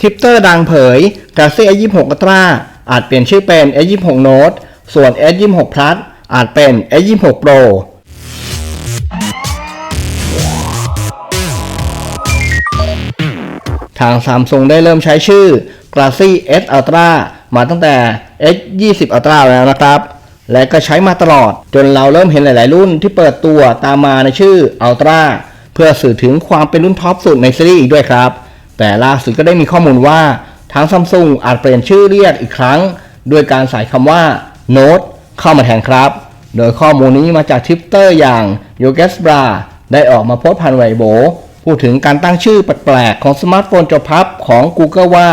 ทิปเตอร์ดังเผย Galaxy S26 Ultra อาจเปลี่ยนชื่อเป็น S26 Note ส่วน S26 Plus อาจเป็น S26 Pro ทาง Samsung ได้เริ่มใช้ชื่อ Galaxy S Ultra มาตั้งแต่ S20 Ultra แล้วนะครับ และก็ใช้มาตลอด จนเราเริ่มเห็นหลาย ๆ รุ่นที่เปิดตัวตามมาในชื่อ Ultra เพื่อสื่อถึงความเป็นรุ่นท็อปสุดในซีรีส์อีกด้วยครับ แต่ล่าสุดก็ได้มีข้อมูลว่าทาง Samsung อาจเปลี่ยนชื่อเรียกอีกครั้ง ด้วยการใส่คำว่า Note เข้ามาแทนครับ โดยข้อมูลนี้มาจากทวิตเตอร์อย่าง y o g e s b r a ได้ออกมาโพสต์ผ่านไวโบพูดถึงการตั้งชื่อแปลกๆของสมาร์ทโฟนจอพับของ Google ว่า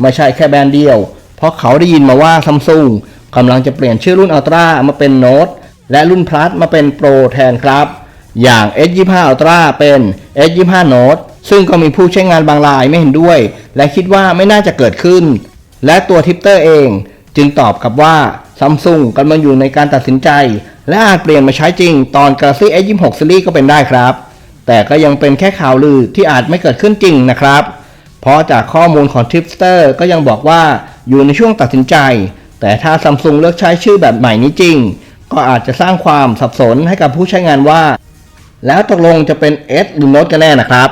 ไม่ใช่แค่แบรนด์เดียว เพราะเขาได้ยินมาว่า Samsung กำลังจะเปลี่ยนชื่อรุ่น Ultra มาเป็น Note และรุ่น Plus มาเป็น Pro แทนครับ อย่าง S25 Ultra เป็น S25 Note ซึ่งก็มีผู้ใช้งานบางรายไม่เห็นด้วย และคิดว่าไม่น่าจะเกิดขึ้น และตัวทิปเตอร์เอง จึงตอบกลับว่า Samsung กำลังอยู่ในการตัดสินใจ และอาจเปลี่ยนมาใช้จริงตอน Galaxy S26 Series ก็เป็นได้ครับ แต่ก็ยังเป็นแค่ข่าวลือที่อาจไม่เกิดขึ้นจริงนะครับ เพราะจากข้อมูลของทิปสเตอร์ก็ยังบอกว่าอยู่ในช่วงตัดสินใจ แต่ถ้าซัมซุงเลือกใช้ชื่อแบบใหม่นี้จริง ก็อาจจะสร้างความสับสนให้กับผู้ใช้งานว่า แล้วตกลงจะเป็น S หรือ Note กันแน่นะครับ